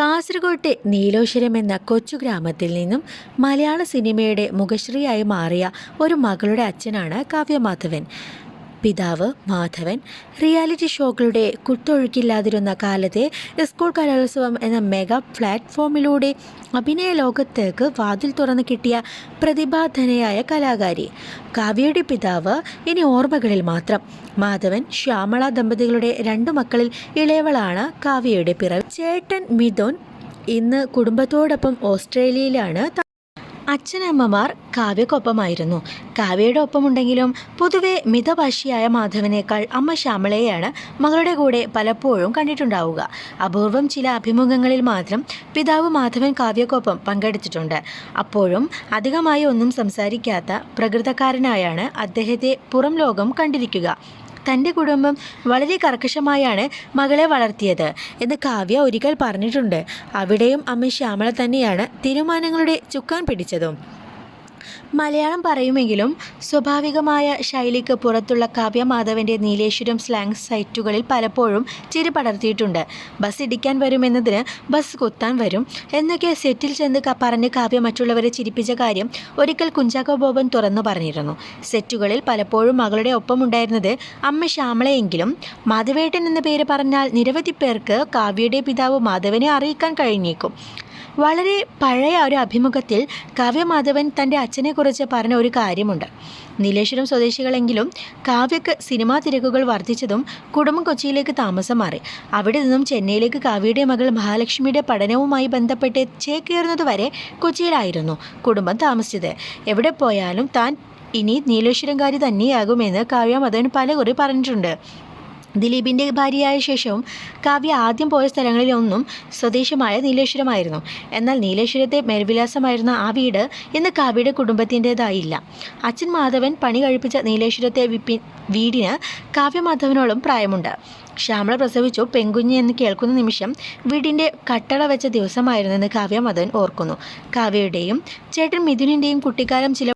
കാസർഗോട്ടെ നീലോശ്വരം എന്ന കൊച്ചു ഗ്രാമത്തിൽ നിന്നും മലയാള സിനിമയുടെ മുഖശ്രീയായി മാറിയ ഒരു മകളുടെ അച്ഛനാണ് കാവ്യമാധവൻ. പിതാവ് മാധവൻ റിയാലിറ്റി ഷോകളുടെ കുത്തൊഴുക്കില്ലാതിരുന്ന കാലത്തെ സ്കൂൾ കലോത്സവം എന്ന മെഗാ പ്ലാറ്റ്ഫോമിലൂടെ അഭിനയ ലോകത്തേക്ക് വാതിൽ തുറന്നു കിട്ടിയ പ്രതിഭാധനയായ കലാകാരി. കാവ്യയുടെ പിതാവ് ഇനി ഓർമ്മകളിൽ മാത്രം. മാധവൻ ശ്യാമള ദമ്പതികളുടെ രണ്ടു മക്കളിൽ ഇളയവളാണ് കാവ്യയുടെ പിറവി. ചേട്ടൻ മിഥുൻ ഇന്ന് കുടുംബത്തോടൊപ്പം ഓസ്ട്രേലിയയിലാണ് അച്ഛനമ്മമാർ കാവ്യക്കൊപ്പമായിരുന്നു. കാവ്യയുടെ ഒപ്പമുണ്ടെങ്കിലും പൊതുവെ മിതഭാഷിയായ മാധവനേക്കാൾ അമ്മ ശ്യാമളയെയാണ് മകളുടെ കൂടെ പലപ്പോഴും കണ്ടിട്ടുണ്ടാവുക. അപൂർവം ചില അഭിമുഖങ്ങളിൽ മാത്രം പിതാവ് മാധവൻ കാവ്യക്കൊപ്പം പങ്കെടുത്തിട്ടുണ്ട്. അപ്പോഴും അധികമായി ഒന്നും സംസാരിക്കാത്ത പ്രകൃതക്കാരനായാണ് അദ്ദേഹത്തെ പുറം ലോകം കണ്ടിരിക്കുക. തന്റെ കുടുംബം വളരെ കർക്കശമായാണ് മകളെ വളർത്തിയത് എന്ന് കാവ്യ ഒരിക്കൽ പറഞ്ഞിട്ടുണ്ട്. അവിടെയും അമ്മ ശ്യാമള തന്നെയാണ് തീരുമാനങ്ങളുടെ ചുക്കാൻ പിടിച്ചതും. മലയാളം പറയുമെങ്കിലും സ്വാഭാവികമായ ശൈലിക്ക് പുറത്തുള്ള കാവ്യ മാധവന്റെ നീലേശ്വരം സ്ലാങ് സൈറ്റുകളിൽ പലപ്പോഴും ചിരി പടർത്തിയിട്ടുണ്ട്. ബസ് ഇടിക്കാൻ വരുമെന്നതിന് ബസ് കുത്താൻ വരും എന്നൊക്കെ സെറ്റിൽ ചെന്ന് പറഞ്ഞ് കാവ്യ മറ്റുള്ളവരെ ചിരിപ്പിച്ച കാര്യം ഒരിക്കൽ കുഞ്ചാക്കോ ബോബൻ തുറന്നു പറഞ്ഞിരുന്നു. സെറ്റുകളിൽ പലപ്പോഴും മകളുടെ ഒപ്പമുണ്ടായിരുന്നത് അമ്മ ശ്യാമളയെങ്കിലും മാധവേട്ടൻ എന്ന പേര് പറഞ്ഞാൽ നിരവധി പേർക്ക് കാവ്യയുടെ പിതാവ് മാധവനെ അറിയിക്കാൻ കഴിഞ്ഞേക്കും. വളരെ പഴയ ഒരു അഭിമുഖത്തിൽ കാവ്യമാധവൻ തന്റെ അച്ഛനെക്കുറിച്ച് പറഞ്ഞ ഒരു കാര്യമുണ്ട്. നീലേശ്വരം സ്വദേശികളെങ്കിലും കാവ്യക്ക് സിനിമാ തിരക്കുകൾ വർദ്ധിച്ചതും കുടുംബം കൊച്ചിയിലേക്ക് താമസം മാറി. അവിടെ നിന്നും ചെന്നൈയിലേക്ക് കാവ്യയുടെ മകൾ മഹാലക്ഷ്മിയുടെ പഠനവുമായി ബന്ധപ്പെട്ട് ചേക്കേറുന്നതുവരെ കൊച്ചിയിലായിരുന്നു കുടുംബം താമസിച്ചത്. എവിടെ പോയാലും താൻ ഇനി നീലേശ്വരംകാരി തന്നെയാകുമെന്ന് കാവ്യമാധവൻ പലകുറി പറഞ്ഞിട്ടുണ്ട്. ദിലീപിന്റെ ഭാര്യയായ ശേഷവും കാവ്യ ആദ്യം പോയ സ്ഥലങ്ങളിലൊന്നും സ്വദേശമായ നീലേശ്വരമായിരുന്നു. എന്നാൽ നീലേശ്വരത്തെ മേൽവിലാസമായിരുന്ന ആ വീട് ഇന്ന് കാവ്യയുടെ കുടുംബത്തിന്റെതായില്ല അച്ഛൻ മാധവൻ പണി കഴിപ്പിച്ച നീലേശ്വരത്തെ വിപ്പി വീടിന് കാവ്യമാധവനോളം പ്രായമുണ്ട്. ശ്യാമള പ്രസവിച്ചു പെങ്കുഞ്ഞ് എന്ന് കേൾക്കുന്ന നിമിഷം വീടിന്റെ കട്ടള വെച്ച ദിവസമായിരുന്നെന്ന് കാവ്യമാധവൻ ഓർക്കുന്നു. കാവ്യയുടെയും ചേട്ടൻ മിഥുനിന്റെയും കുട്ടിക്കാലം ചില